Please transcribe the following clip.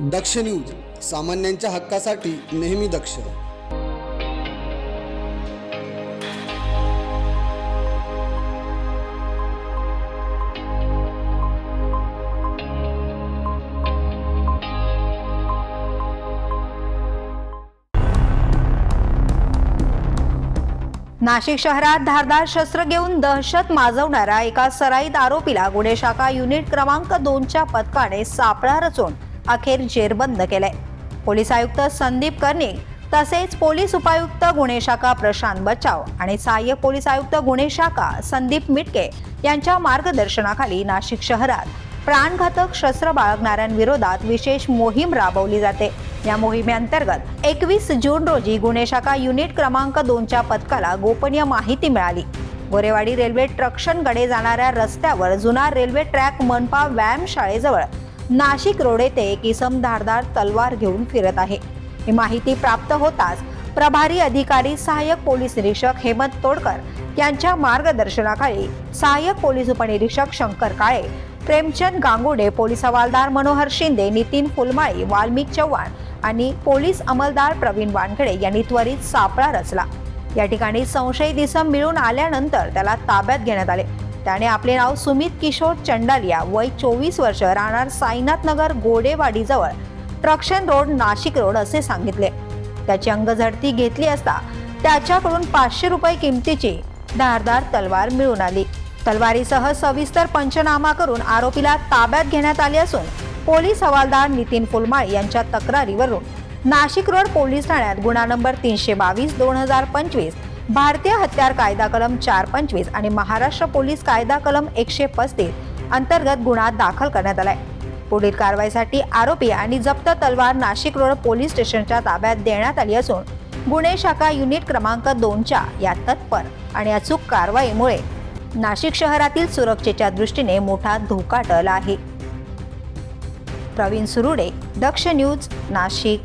दक्ष news सामान्यांच्या हक्कासाठी नेहमी दक्ष. नाशिक शहरात धारदार शस्त्र घेऊन दहशत माजवणाऱ्या एका सराईत आरोपीला गुन्हे शाखा युनिट क्रमांक दोनच्या पथकाने सापळा रचून अखेर जेरबंद केलंय. पोलीस आयुक्त संदीप कर्णिक तसेच पोलीस उपायुक्त गुन्हे शाखा प्रशांत बचाव आणि सहाय्यक पोलीस आयुक्त गुन्हे शाखा संदीप मिटके यांच्या मार्गदर्शनाखाली नाशिक शहरात प्राणघातक शस्त्र बाळगणाऱ्यांविरोधात विशेष मोहीम राबवली जाते. या मोहिमेअंतर्गत एकवीस जून रोजी गुन्हे शाखा युनिट क्रमांक दोनच्या पथकाला गोपनीय माहिती मिळाली. गोरेवाडी रेल्वे ट्रक्शनकडे जाणाऱ्या रस्त्यावर जुना रेल्वे ट्रॅक मनपा व्यायाम शाळेजवळ नाशिक रोड येथे एक इसम धारदार तलवार घेऊन फिरत आहे. ही माहिती प्राप्त होताच प्रभारी अधिकारी सहाय्यक पोलीस निरीक्षक हेमंत तोडकर यांच्या मार्गदर्शनाखाली सहाय्यक पोलीस उपनिरीक्षक शंकर काळे प्रेमचंद गांगुडे पोलीस हवालदार मनोहर शिंदे नितीन फुलमाळी वाल्मिक चव्हाण आणि पोलीस अंमलदार प्रवीण वानखडे यांनी त्वरित सापळा रचला. या ठिकाणी संशयित इसम मिळून आल्यानंतर त्याला ताब्यात घेण्यात आले. त्याने आपले नाव सुमित किशोर चंडालिया. वय चोवीस वर्ष. राहणार साईनाथ नगर गोडेवाडीजवळ. ट्रक्शन रोड नाशिक रोड असे सांगितले. त्याची अंगझडती घेतली असता त्याच्याकडून पाचशे रुपये किमतीची धारदार तलवार मिळून आली. तलवारीसह सविस्तर पंचनामा करून आरोपीला ताब्यात घेण्यात आले असून पोलीस हवालदार नितीन फुलमाळी यांच्या तक्रारीवरून नाशिक रोड पोलीस ठाण्यात गुन्हा नंबर तीनशे बावीस दोन हजार पंचवीस भारतीय हत्यार कायदा कलम चार पंचवीस आणि महाराष्ट्र पोलीस कायदा कलम एकशे पस्तीस अंतर्गत गुन्हा दाखल करण्यात आलाय. पुढील कारवाईसाठी आरोपी आणि जप्त तलवार नाशिक रोड पोलीस स्टेशनच्या ताब्यात देण्यात आली असून गुन्हे शाखा युनिट क्रमांक दोनच्या या तत्पर आणि अचूक कारवाईमुळे नाशिक शहरातील सुरक्षेच्या दृष्टीने मोठा धोका टळला आहे. प्रवीण सुरुडे दक्ष न्यूज नाशिक.